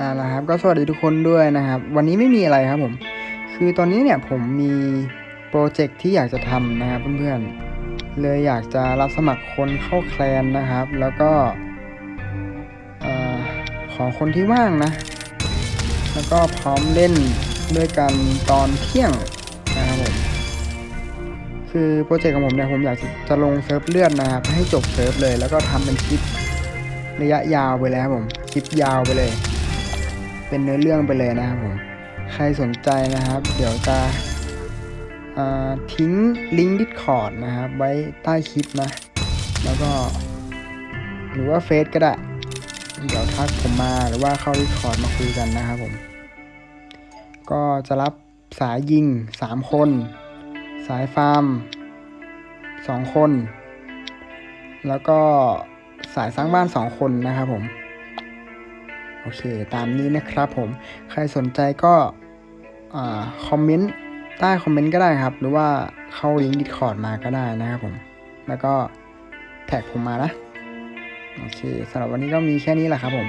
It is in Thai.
อ่านะครับก็สวัสดีทุกคนด้วยนะครับ วันนี้ไม่มีอะไรครับผม คือตอนนี้เนี่ยผมมีโปรเจกต์ที่อยากจะทำนะครับเพื่อนๆ เลยอยากจะรับสมัครคนเข้าแคลนนะครับ แล้วก็เออขอคนที่ว่างนะ แล้วก็พร้อมเล่นด้วยกันตอนเที่ยงนะครับผมคือโปรเจกต์ของผมเนี่ยผมอยากจะจะลงเซิร์ฟเลือดนะครับให้จบเซิร์ฟเลย แล้วก็ทำเป็นคลิประยะยาวไปเลยครับผมคลิปยาวไปเลย เป็นเนื้อเรื่องไปเลยนะครับผม ใครสนใจนะครับ เดี๋ยวจะทิ้งลิงก์ Discord นะครับ ไว้ใต้คลิปนะ แล้วก็ หรือว่าเฟซก็ได้ เดี๋ยวทักผมมาหรือว่าเข้า Discord มาคุยกันนะครับผม ก็จะรับสายยิง 3 คน สายฟาร์ม 2 คน แล้วก็สายสร้างบ้าน 2 คนนะครับผม โอเค ตามนี้นะครับผม ใครสนใจก็คอมเมนต์ใต้คอมเมนต์ก็ได้ครับ หรือว่าเข้าลิงก์ดิสคอร์ดมาก็ได้นะครับผม แล้วก็แท็กผมมานะ โอเคสำหรับวันนี้ก็มีแค่นี้แหละครับผม